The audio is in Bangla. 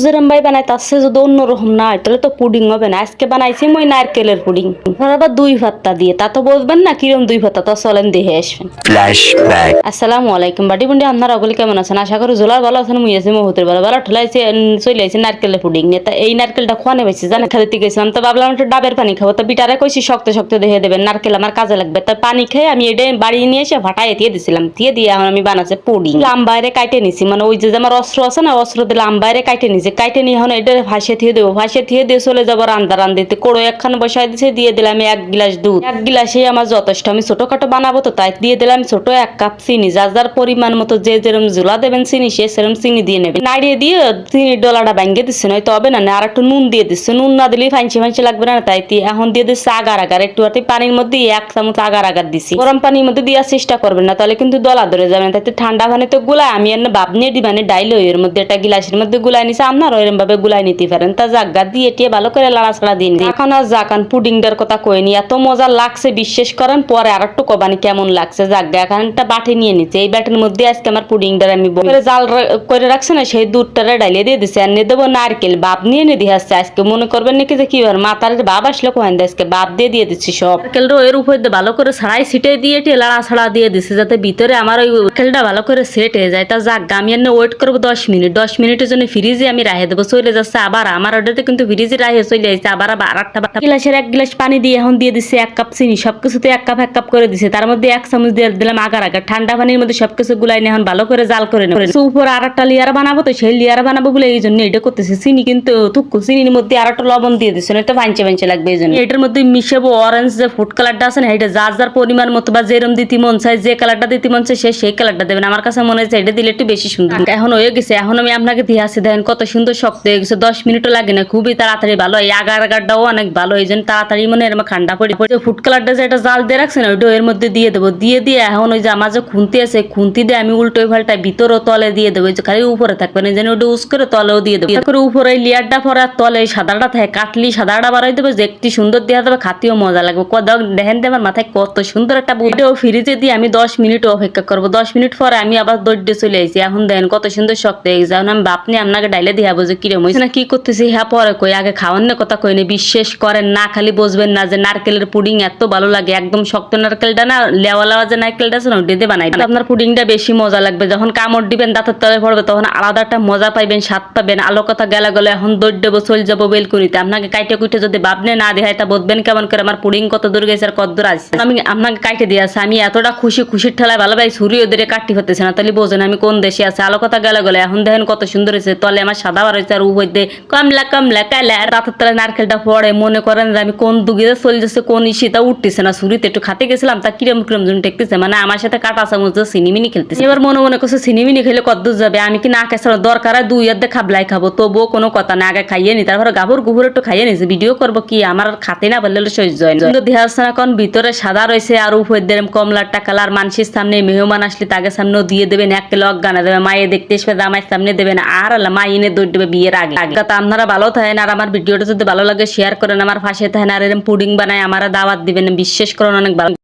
যেরম ভাই বানাই তার সে যদি অন্যরকম না হয় তাহলে তো পুডিং হবে না। আজকে বানাইছি মই নারকেলের পুডিং। আবার দুই ভাত্তা দিয়ে তা তো বলবেন না কিরম দুই ভাত্তা তো চলেন দেখে আসবেন. আসসালামু আলাইকুম বাটি বুন্ডি আপনারা ওগুলি কেমন আছেন? আশা করি জোলার ভালো আছেন মুই আছি মহুতের ভালো। ভালো ঠলাইছে চলে আইছে নারকেলের পুডিং নিয়ে। তা এই নারকেলটা খোয়ানে পাইছি জানে খাদিতে গেছিলাম। তো ভাবলাম একটু ডাবের পানি খাব। তো বিটারে কইছি শক্ত শক্ত দেখে দেবেন নারকেল আমার কাজে লাগবে। তাই পানি খেয়ে আমি এটা বাড়ি নিয়ে এসে ভাটাই দিয়ে দিছিলাম। দিয়ে দিয়ে এখন আমি বানাচ্ছে পুডিং। লাম্বাইরে কাইটে নিছি মানে ওই যে যে আমার অস্ত্র আছে না অস্ত্র দিয়ে লাম্বাইরে কাইটে নিছি। কাইটে নিয়ে এখন এটা ভাসে থিয়ে দেবো। ভাসে থিয়ে দিয়ে চলে যাব রান্দা রান্দিতে। কোড়ো একখান বসাই দিছে, দিয়ে দিলাম এক গ্লাস দুধ। এক গ্লাসেই আমার যথেষ্ট। আমি ছোটখাটো বানাবো তো, তাই দিয়ে দিলাম ছোট এক কাপ চিনি। যার যার পরিমাণ মতো যে যেরকম জুলা দেবেন চিনি, সে সেরকম চিনি দিয়ে নেবেন নাড়িয়ে দিয়ে চিনির ডলাটা ব্যাঙ্গে দিচ্ছে নয়তো হবে না আর একটু নুন দিয়ে দিচ্ছে নুন না দিলেই ফাইনসি ফাইনসি লাগবে না, তাই এখন দিয়ে দিচ্ছে আগার আগার। একটু আর পানির মধ্যে এক চামচ আগার আগার দিছি। গরম পানির মধ্যে দেওয়ার চেষ্টা করবেন না, তাহলে কিন্তু দলা ধরে যাবে না। তাই ঠান্ডা পানিতে গুলা আমি এনে ভাব নিয়ে দিবানে ডাইল এর মধ্যে একটা গিলাসের মধ্যে গুলাই নিছে। আপনারা এরম ভাবে গুলাই নিতে পারেন। তা জাগা দিয়ে টিয়ে ভালো করে লাড়াছাড়া দিন। এখন আর জাকান পুডিংটার কথা কইনি এত মজা লাগছে, বিশ্বাস করেন, পরে আর একটু কবানি কেমন লাগছে। জাগা এখন একটা বাটি নিয়ে নিচ্ছে। এই বাটির মধ্যে আজকে আমার পুডিংটার আমি জাল করে রাখছে না, সেই দুধটারে ডালিয়ে দিয়ে দিছে। আর নিয়ে দেবো নারকেল, বাপ নিয়ে নিয়ে দিয়ে আসছে। আজকে মনে করবেন নাকি যে কি আর মাতার বাপ আসলে কোহেন আজকে বাপ দিয়ে দিয়ে দিচ্ছি সব। নারকেল এর উপর ভালো করে ছাড়াই ছিটে দিয়ে টিয়ে লাড়া ছাড়া দিয়ে দিছে, যাতে ভিতরে আমার ওই নারকেলটা ভালো করে সেট হয়ে যায়। তা যাক আমি এনে ওয়েট করব দশ মিনিট। দশ মিনিটের জন্য ফ্রিজে আমি রাখে দেবো চলে যাচ্ছে আবার আমার অর্ডারটা কিন্তু ফ্রিজে রাখে চলে যাচ্ছে আবার আর একটা গ্লাসের এক গ্লাস পানি দিয়ে এখন দিয়ে দিচ্ছে এক কাপ চিনি, সবকিছুতে এক কাপ এক কাপ করে দিছে। তার মধ্যে এক চামচ দিয়ে দিলাম আগার আগার। ঠান্ডা পানির মধ্যে সবকিছু গুলাই নিয়ে এখন ভালো করে জাল করে নেব। উপর আর একটা লিয়ার বানাবো, তো সেই লিয়ার বানাবো বলে এই জন্য এটা করতেছে। চিনি কিন্তু তুক্কু চিনির মধ্যে আর একটা লবণ দিয়ে দিচ্ছে তো ভাঞ্চে ভাঞ্চে লাগবে এই জন্য। এটার মধ্যে মিশাবো অরেঞ্জ যে ফুড কালারটা আছে না, এটা যার যার পরিমাণ মতো বা যেরম দিতে মন চায়, যে কালারটা দিতে মন চায়, সে সেই কালারটা দেবেন আমার কাছে মনে হচ্ছে এটা দিলে একটু বেশি সুন্দর। এখন হয়ে গেছে, এখন আমি আপনাকে দিয়ে আসি, দেখেন কত সুন্দর শক্ত হয়ে গেছে, দশ মিনিটও লাগে না, খুবই তাড়াতাড়ি ভালো এই আগার আগারটাও অনেক ভালো এই জন্য তাড়াতাড়ি মনে এরকম ঠান্ডা পড়ে পড়ে। ফুড কালারটা যেটা জাল দিয়ে রাখছে না ওইটা এর মধ্যে দিয়ে দেবো, দিয়ে দিয়ে এখন ওই যে আমার যে খুন্তি আছে খুন্তি দিয়ে আমি উল্টো পাল্টাই ভিতরও তলে দিয়ে দেবো যে খালি উপরে থাকবে না যেন ওটা উস করে তলেও দিয়ে দেবো। তারপরে উপরে এই লেয়ারটা পরে তলে সাদাটা থাকে, কাটলি সাদাটা বাড়াই দেবো, যে একটি সুন্দর দেওয়া দেবে, খাতেও মজা লাগবে। কত দেখেন আমার মাথায় কত সুন্দর একটা বুঝেও ফ্রিজে দিয়ে আমি দশ মিনিট অপেক্ষা করব। দশ মিনিট পরে আমি আবার দৌড়ে চলে আসি এখন দেখেন কত সুন্দর শক্ত হয়ে গেছে। এখন আমি বাপনি আপনাকে ডাইলে দিয়ে যে কিরম না কি করতেছি হ্যাঁ পরে কই, আগে খাওয়ানোর কথা কই না বিশ্বাস করেন, না খালি বুঝবেন না যে নারকেলের পুডিং এত ভালো লাগে, একদম শক্ত নারকেলটা না, লেওয়া লেওয়া যে নারকেলটা আছে না, ওটা দিয়ে বানাই আপনার পুডিংটা বেশি মজা লাগবে, যখন কামড় দিবেন, দাঁতের তলে পড়বে, তখন আলাদা একটা মজা পাইবেন, স্বাদ পাবেন। আলো কথা গেলা গেলে এখন দৌড় দেবো চলে যাব বেলকুনিতে আপনাকে কাইটে কুইটে যদি ভাবনে না দেখায়, তা বুঝবেন কেমন করে? আমার পুডিং কত দূর গেছে আর কত দূর আমি আপনাকে কাইটে দিয়ে আসছি আমি এতটা খুশি, খুশির ঠেলায় ভালো ভাই ছুরি ওদের কাটতে হতেছে না, তাহলে বোঝেন আমি কোন দেশে আছে। আলো কথা গেলে গেলে এখন দেখেন কত সুন্দর হয়েছে, তলে আমার সাদা বার হয়েছে আর উপর দিয়ে কমলা কমলা কালা রাতের তলে নারকেলটা পড়ে, মনে করেন যে আমি কোন দুগিতে চলে যাচ্ছে কোন ইসিটা উঠতেছে না, ছুরিতে একটু খাতে গেছিলাম, তা কিরম কিরম জন টেকতেছে মানে আমার সাথে কাটা চামচ দিয়ে সিনিমিনি খেলতেছে। এবার মনে মনে করছে সিনিমিনি খেলে কত দূর যাবে? আমি কি না খেয়েছিল দরকার হয় দুই অর্ধে খাবলাই খাব। তবুও কোনো কথা না, আগে খাইয়ে নি। তারপরে গাভর গুভর একটু খাইয়ে নিছে ভিডিও করব কি? আমার খাতে না বললে সহ্য হয় কিন্তু দেহার এখন, ভিতরে সাদা রয়েছে আর উপর দেম কমলাটা কালার। মানুষের সামনে মেহমান আসলে তাকে সামনেও দিয়ে দেবেন, এক কিলো অজ্ঞানা দেবে। মায়ে দেখতে এসবে আমার সামনে দেবেন। আর আল্লাহ, মা এনে দৌড় দেবে বিয়ের আগে। আপনারা ভালো থাকেন আর আমার ভিডিওটা যদি ভালো লাগে শেয়ার করেন, আমার পাশে থাকেন, আর এরকম পুডিং বানায় আমার দাওয়াত দিবেন, বিশ্বাস করেন, অনেক ভালো।